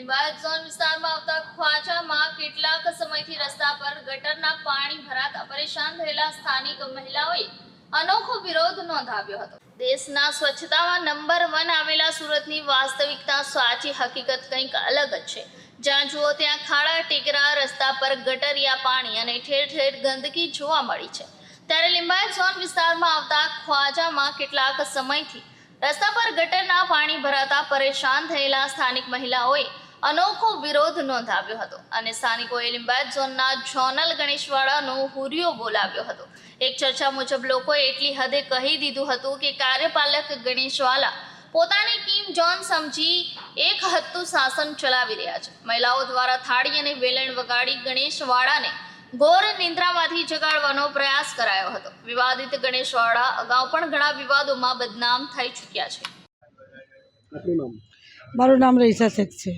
લીંબાયત zone વિસ્તારમાં આવતા ખ્વાજામાં કેટલાક સમયથી રસ્તા પર ગટરના પાણી ભરાતા પરેશાન થયેલા સ્થાનિક મહિલાઓએ અનોખો વિરોધ નોંધાવ્યો હતો. દેશના સ્વચ્છતામાં નંબર વન આવેલા સુરતની વાસ્તવિકતા સાચી હકીકત કંઈક અલગ જ છે. જ્યાં જુઓ ત્યાં ખાડા, ટેકરા, રસ્તા પર ગટરિયા પાણી અને ઠેર ઠેર ગંદકી જોવા મળી છે. ત્યારે લિંબાયત ઝોન વિસ્તારમાં આવતા ખ્વાજામાં કેટલાક સમયથી રસ્તા પર ગટરના પાણી ભરાતા પરેશાન થયેલા સ્થાનિક મહિલાઓએ અનોખો વિરોધ નોંધાવ્યો હતો અને સ્થાનિકોએ લિંબાયત ઝોનના ઝોનલ ગણેશવાળાનો હુરિયો બોલાવ્યો હતો. એક ચર્ચા મુજબ લોકોએ એટલી હદે કહી દીધું હતું કે કાર્યપાલક ગણેશવાલા પોતાની કિમ જોન સમજી એક હદતું શાસન ચલાવી રહ્યા છે. મહિલાઓ દ્વારા થાળી અને વેલણ વગાડી ગણેશવાળાને ઘોર નિંદ્રામાંથી જગાડવાનો પ્રયાસ કરાયો હતો. વિવાદિત ગણેશવાળા અગાઉ પણ ઘણા વિવાદોમાં બદનામ થઈ ચૂક્યા છે. મારું નામ રહીસા શેખ છે.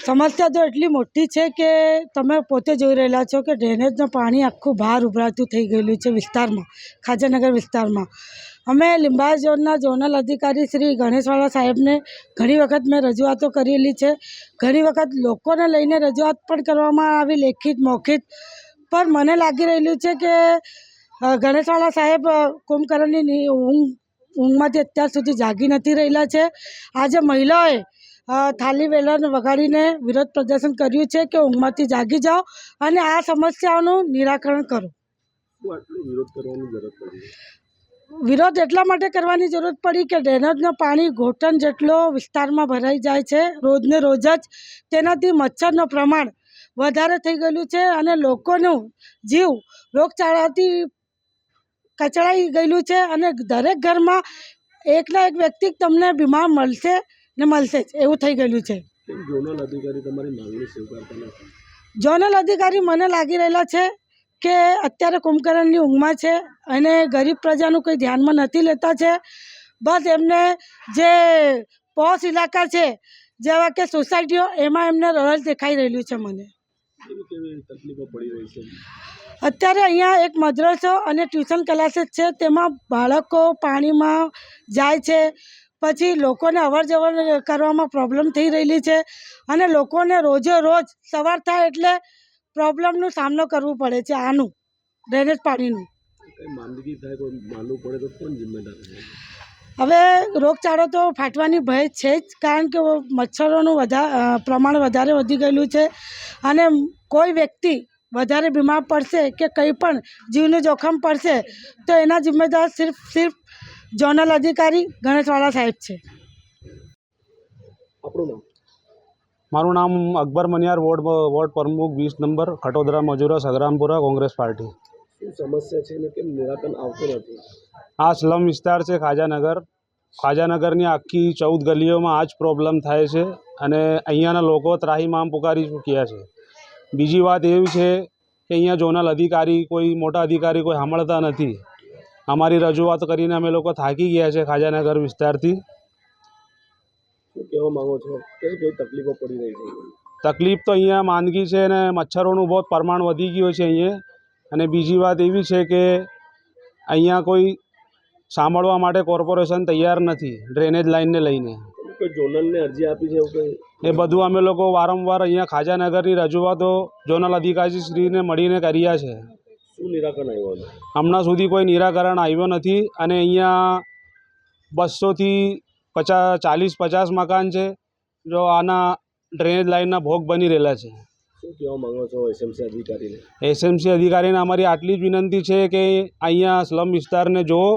સમસ્યા તો એટલી મોટી છે કે તમે પોતે જોઈ રહેલા છો કે ડ્રેનેજનું પાણી આખું બહાર ઉભરાતું થઈ ગયેલું છે વિસ્તારમાં, ખાજાનગર વિસ્તારમાં. અમે લીંબાયત ઝોનના ઝોનલ અધિકારી શ્રી ગણેશવાળા સાહેબને ઘણી વખત મેં રજૂઆતો કરેલી છે. ઘણી વખત લોકોને લઈને રજૂઆત પણ કરવામાં આવી લેખિત મૌખિત પણ મને લાગી રહેલું છે કે ગણેશવાળા સાહેબ કુંભકર્ણની ઊંઘ ઊંઘમાંથી અત્યાર સુધી જાગી નથી રહેલા છે. આજે મહિલાઓએ થાલી વેલણ વગાડીને વિરોધ પ્રદર્શન કર્યું છે કે ઊંઘમાંથી જાગી જાઓ અને આ સમસ્યાઓનું નિરાકરણ કરો. વિરોધ એટલા માટે કરવાની જરૂર પડી કે ડ્રેનેજનું પાણી ઘોટણ જેટલો વિસ્તારમાં ભરાઈ જાય છે રોજને રોજ જ તેનાથી મચ્છરનું પ્રમાણ વધારે થઈ ગયેલું છે અને લોકોનું જીવ રોગચાળાથી કચડાઈ ગયેલું છે અને દરેક ઘરમાં એકના એક વ્યક્તિ તમને બીમાર મળશે ને મળશે જ. એવું થઈ ગયેલું છે. ઝોનલ અધિકારી તમારી માંગણી સ્વીકારતા નથી? ઝોનલ અધિકારી મને લાગી રહેલા છે કે અત્યારે કુંભકર્ણની ઊંઘમાં છે અને ગરીબ પ્રજાનું કંઈ ધ્યાનમાં નથી લેતા છે. બસ એમને જે પોશ ઇલાકા છે જેવા કે સોસાયટીઓ એમાં એમને રસ દેખાઈ રહેલું છે મને. કેવી કેવી તકલીફો પડી રહી છે? અત્યારે અહીંયા એક મદ્રસો અને ટ્યુશન ક્લાસીસ છે. તેમાં બાળકો પાણીમાં જાય છે. પછી લોકોને અવર જવર કરવામાં પ્રોબ્લેમ થઈ રહેલી છે અને લોકોને રોજે રોજ સવાર થાય એટલે પ્રોબ્લેમનો સામનો કરવો પડે છે આનું ડ્રેનેજ પાણીનું. હવે રોગચાળો તો ફાટવાની ભય છે જ કારણ કે મચ્છરોનું વધારે પ્રમાણ વધારે વધી ગયેલું છે અને કોઈ વ્યક્તિ વધારે બીમાર પડશે કે કંઈ પણ જીવને જોખમ પડશે તો એના જિમ્મેદાર સિર્ફ સિર્ફ ઝોનલ અધિકારી ગણેશવાળા સાહેબ છે. મારું નામ અકબર મનિયાર વોર્ડ વોર્ડ પ્રમુખ વીસ નંબર ખટોદરા મજૂરા સગરામપુરા કોંગ્રેસ પાર્ટી. શું સમસ્યા છે ને કેમ નિરાકરણ આવતું નથી? આ સ્લમ વિસ્તાર છે ખાજાનગર. ખાજાનગરની આખી ચૌદ ગલીઓમાં આ જ પ્રોબ્લેમ થાય છે અને અહીંયાના લોકો ત્રાહીમામ પુકારી ચૂક્યા છે. બીજી વાત એવી છે કે અહીંયા ઝોનલ અધિકારી કોઈ મોટા અધિકારી કોઈ સાંભળતા નથી. અમારી રજૂઆત કરીને અમે લોકો થાકી ગયા છે ખાજાનગર વિસ્તારથી. કહેવા માગો છો? કઈ કઈ તકલીફો પડી રહી છે? તકલીફ તો અહીંયા માંદગી છે અને મચ્છરોનું બહુ પ્રમાણ વધી ગયું છે અહીંયા. અને બીજી વાત એવી છે કે અહીંયા કોઈ સાંભળવા માટે કોર્પોરેશન તૈયાર નથી ડ્રેનેજ લાઇનને લઈને. કોઈ ઝોનલને અરજી આપી છે એવું કંઈ? એ બધું અમે લોકો વારંવાર અહીંયા ખાજાનગરની રજૂઆતો ઝોનલ અધિકારીશ્રીને મળીને કર્યા છે. શું નિરાકરણ આવ્યું હમણાં સુધી કોઈ નિરાકરણ આવ્યું નથી અને અહીંયા બસોથી પચાસ ચાલીસ પચાસ મકાન છે જો આના ડ્રેનેજ લાઇનના ભોગ બની રહેલા છે. શું કહેવા માંગો છો એસએમસી અધિકારીને? એસએમસી અધિકારીને અમારી આટલી જ વિનંતી છે કે અહીંયા સ્લમ વિસ્તારને જુઓ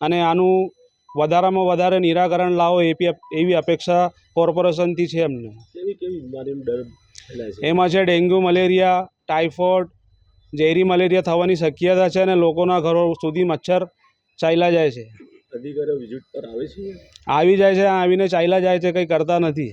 અને આનું વધારામાં વધારે નિરાકરણ લાવો એવી એવી અપેક્ષા કોર્પોરેશનથી છે છે? એમાં છે ડેન્ગ્યુ મલેરિયા ટાઇફોઇડ ઝેરી મલેરિયા થવાની શક્યતા છે અને લોકોના ઘરો સુધી મચ્છર ચાલ્યા જાય છે. અધિકારીઓ વિઝિટ પર આવે છે? આવી જાય છે આવીને ચાલ્યા જાય છે કંઈ કરતા નથી.